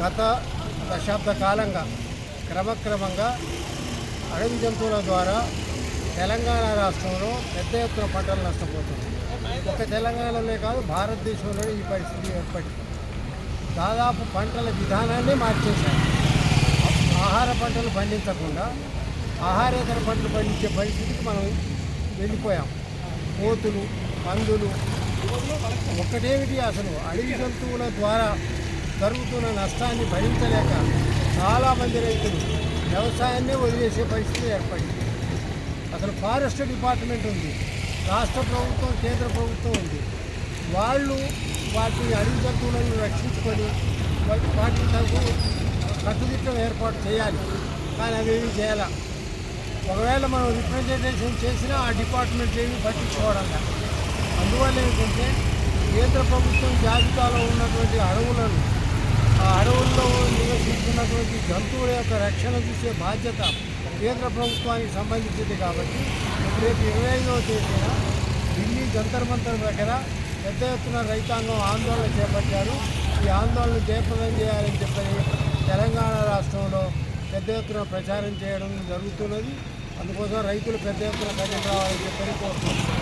గత దశాబ్ద కాలంగా క్రమక్రమంగా అడవి జంతువుల ద్వారా తెలంగాణ రాష్ట్రంలో పెద్ద ఎత్తున పంటలు నష్టపోతుంది ఒక తెలంగాణలోనే కాదు భారతదేశంలోనే ఈ పరిస్థితి ఏర్పడింది. దాదాపు పంటల విధానాన్ని మార్చేశారు. ఆహార పంటలు పండించకుండా ఆహారేతర పంటలు పండించే పరిస్థితికి మనం వెళ్ళిపోయాం. కోతులు పందులు ఒక్కటేమిటి అసలు. అడవి జంతువుల ద్వారా జరుగుతున్న నష్టాన్ని భరించలేక చాలామంది రైతులు వ్యవసాయాన్నే వదిలేసే పరిస్థితి ఏర్పడింది. అసలు ఫారెస్ట్ డిపార్ట్మెంట్ ఉంది రాష్ట్ర ప్రభుత్వం కేంద్ర ప్రభుత్వం ఉంది. వాళ్ళు వాటి అడవి జంతువులను రక్షించుకొని వాటి తగు కట్టుదిట్టం ఏర్పాటు చేయాలి. కానీ అవేవి చేయాలి? ఒకవేళ మనం రిప్రజెంటేషన్ చేసినా ఆ డిపార్ట్మెంట్ ఏమి పట్టించుకోవడం అందువల్ల ఏంటంటే కేంద్ర ప్రభుత్వం జాబితాలో ఉన్నటువంటి అడవులను ఆ అడవుల్లో నివసిస్తున్నటువంటి జంతువుల యొక్క రక్షణ చూసే బాధ్యత కేంద్ర ప్రభుత్వానికి సంబంధించింది కాబట్టి రేపు ఇరవై ఐదవ తేదీన ఢిల్లీ జంతర్ మంతర్ దగ్గర పెద్ద ఎత్తున రైతాంగం ఆందోళన చేపట్టారు. ఈ ఆందోళన జయప్రదం చేయాలని చెప్పని తెలంగాణ రాష్ట్రంలో పెద్ద ఎత్తున ప్రచారం చేయడం జరుగుతున్నది. అందుకోసం రైతులు పెద్ద ఎత్తున కదిలి రావాలని చెప్పని కోరుతున్నాం.